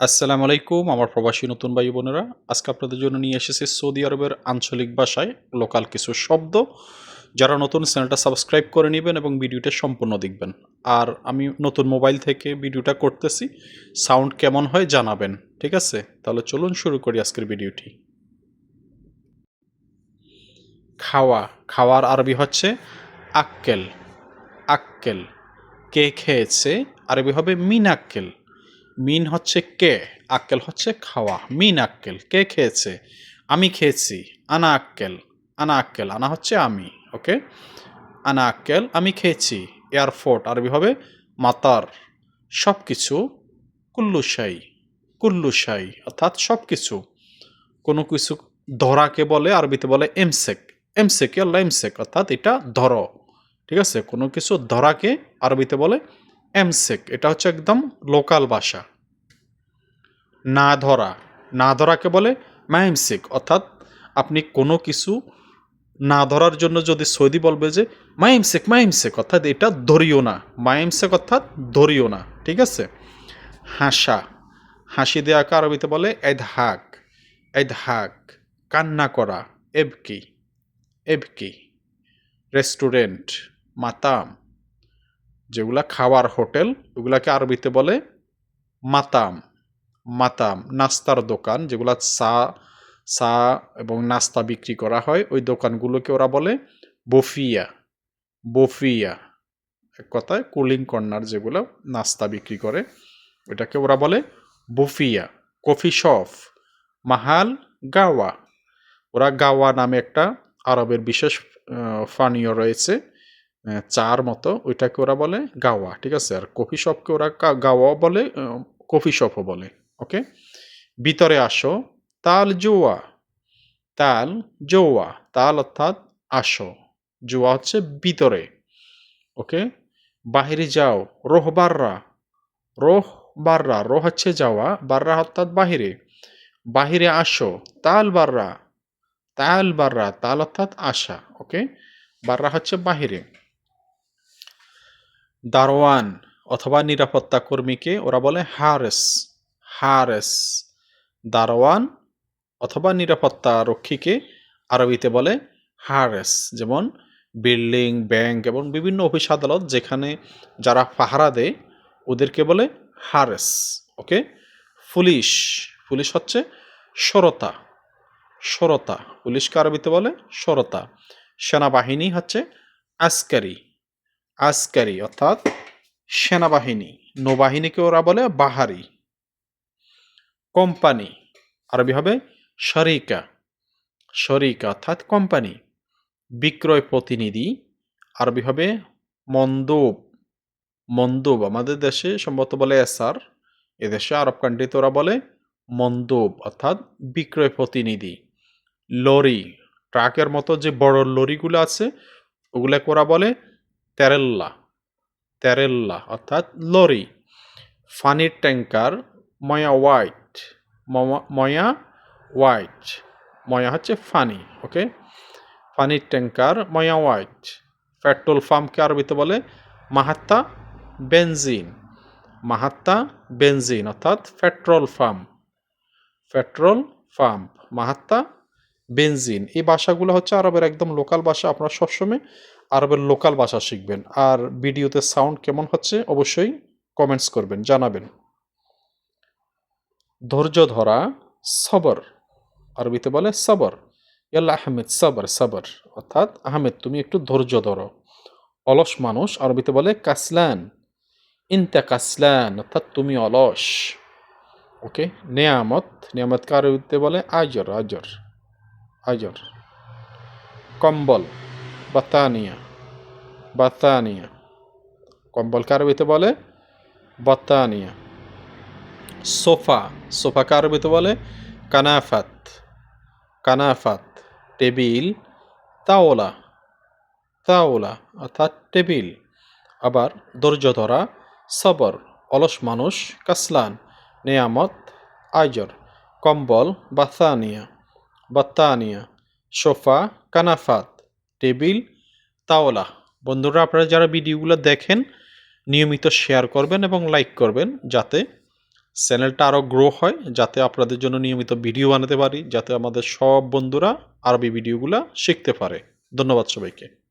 আসসালামু আলাইকুম, আমার প্রবাসী নতুন ভাই বোনেরা। আজকে আপনাদের জন্য নিয়ে এসেছি সৌদি আরবের আঞ্চলিক ভাষায় লোকাল কিছু শব্দ। যারা নতুন, চ্যানেলটা সাবস্ক্রাইব করে নেবেন এবং ভিডিওটা সম্পূর্ণ দেখবেন। আর আমি নতুন মোবাইল থেকে ভিডিওটা করতেছি, সাউন্ড কেমন হয় জানাবেন, ঠিক আছে? তাহলে চলুন শুরু করি আজকের ভিডিওটি। খাওয়া, খাওয়ার আরবি হচ্ছে আক্কেল। আক্কেল, কে খেয়েছে? আরবি হবে মিনাক্কেল। মিন হচ্ছে কে? আক্কেল হচ্ছে খাওয়া। মিন আক্কেল, কে খেয়েছে? আমি খেয়েছি, আনা আক্কেল। আনা আক্কেল, আনা হচ্ছে আমি, ওকে? আনা আক্কেল, আমি খেয়েছি। এয়ারপোর্ট আরবি হবে মাতার। সব কিছু কুল্লুসাই কুল্লুসাই অর্থাৎ সব কিছু কোনো কিছু ধরাকে বলে, আরবিতে বলে এমসেক। এমসেক এমসেক, অর্থাৎ এটা ধরো, ঠিক আছে? কোনো কিছু ধরাকে আরবিতে বলে এমসেক, এটা হচ্ছে একদম লোকাল ভাষা। না ধরা, না ধরাকে বলে মাইমসেক, অর্থাৎ আপনি কোনো কিছু না ধরার জন্য যদি সৌদি বলবে যে মাইমসেক মাইমসেক, অর্থাৎ এটা ধরিও না। মাইমসেক অর্থাৎ ধরিও না, ঠিক আছে? হাসা, হাসি দেওয়াকে আরবিতে বলে এদহাক এদহাক, কান্না করা, এবকি এবকি, রেস্টুরেন্ট, মাতাম। যেগুলা খাওয়ার হোটেল, ওগুলাকে আরবিতে বলে মাতাম। মাতাম, নাস্তার দোকান, যেগুলা চা চা এবং নাস্তা বিক্রি করা হয়, ওই দোকানগুলোকে ওরা বলে বফিয়া। বফিয়া, এক কথায় কুলিং কর্নার যেগুলো নাস্তা বিক্রি করে, ওটাকে ওরা বলে বফিয়া, কফি শপ, মাহাল গাওয়া। ওরা গাওয়া নামে একটা আরবের বিশেষ পানীয় রয়েছে। চার মতো, ওইটাকে ওরা বলে গাওয়া, ঠিক আছে? আর কফি শপকে ওরা গাওয়া বলে কফি শপও বলে, ওকে? ভিতরে আসো, তাল জোয়া তাল জোয়া, তাল অর্থাৎ আসো, জোয়া হচ্ছে ভিতরে, ওকে? বাহিরে যাও, রোহ বাররা রোহ বাররা, রোহ হচ্ছে যাওয়া, বাররা অর্থাৎ বাহিরে বাহিরে আসো, তাল বাররা তাল বাররা, তাল অর্থাৎ আসা, ওকে? বাররা হচ্ছে বাহিরে। দারোয়ান অথবা নিরাপত্তা কর্মীকে ওরা বলে হারেস হারেস। দারোয়ান অথবা নিরাপত্তা রক্ষীকে আরবিতে বলে হারেস, যেমন বিল্ডিং, ব্যাংক এবং বিভিন্ন অফিস আদালত যেখানে যারা পাহারা দেয়, ওদেরকে বলে হারেস। ওকে? পুলিশ পুলিশ হচ্ছে সরতা সরতা। পুলিশকে আরবিতে বলে সরতা। সেনাবাহিনী হচ্ছে আসকারি। আসকারি অর্থাৎ সেনাবাহিনী। নৌবাহিনীকে ওরা বলে বাহারি। কোম্পানি, আরবি হবে শরিকা। শরিকা অর্থাৎ কোম্পানি। বিক্রয় প্রতিনিধি, আরবি হবে মন্দুব। মন্দুব আমাদের দেশে সম্ভবত বলে এসআর। এদেশে আরব কান্ট্রিতে ওরা বলে মন্দুব, অর্থাৎ বিক্রয় প্রতিনিধি। লরি, ট্রাকের মতো যে বড় লরিগুলো আছে, ওগুলোকে ওরা বলে তেরেল্লা তেরেল্লা অর্থাৎ লরি। ফানির ট্যাঙ্কার ময়া হোয়াইট ময়া হোয়াইট, ময়া হচ্ছে ফানি, ওকে? ফানির ট্যাঙ্কার ময়া হোয়াইট। পেট্রোল পাম্পকে আরবিতে বলে? মাহাত্তা বেনজিন মাহাত্তা বেনজিন অর্থাৎ পেট্রোল পাম্প পেট্রোল পাম্প, মাহাত্তা বেনজিন। এই ভাষাগুলো হচ্ছে আরবের একদম লোকাল ভাষা। আপনারা সবসময় আরবের লোকাল ভাষা শিখবেন। আর ভিডিওতে সাউন্ড কেমন হচ্ছে অবশ্যই কমেন্টস করবেন, জানাবেন। ধৈর্য ধরা, সবর। আরবিতে বলে সবর। ইয়াল্লা আহমেদ, সবর সবর। অর্থাৎ, আহমেদ, তুমি একটু ধৈর্য ধরো। অলস মানুষ, আরবিতে বলে কাসলান। ইনতা কাসলান, অর্থাৎ তুমি অলস। ওকে? নেয়ামত। নেয়ামতকে আরবিতে বলে আজর আজর। আজর কম্বল বাতানিয়া বাতানিয়া কম্বলকে আরবিতে বলে? বাতানিয়া সোফা সোফাকে আরবিতে বলে? কানাফাত কানাফাত। টেবিল, তাওলা তাওলা, অর্থাৎ টেবিল। আবার ধৈর্য ধরা, সবর, অলস মানুষ, কাসলান, নেয়ামত, আজর। কম্বল বাতানিয়া বাত্তানিয়া, সোফা, কানাফাত, টেবিল, তাওলা। বন্ধুরা, আপনারা যারা ভিডিওগুলো দেখেন, নিয়মিত শেয়ার করবেন এবং লাইক করবেন যাতে চ্যানেলটা আরও গ্রো হয়, যাতে আপনাদের জন্য নিয়মিত ভিডিও বানাতে পারি, যাতে আমাদের সব বন্ধুরা আরবি ভিডিওগুলো শিখতে পারে। ধন্যবাদ সবাইকে।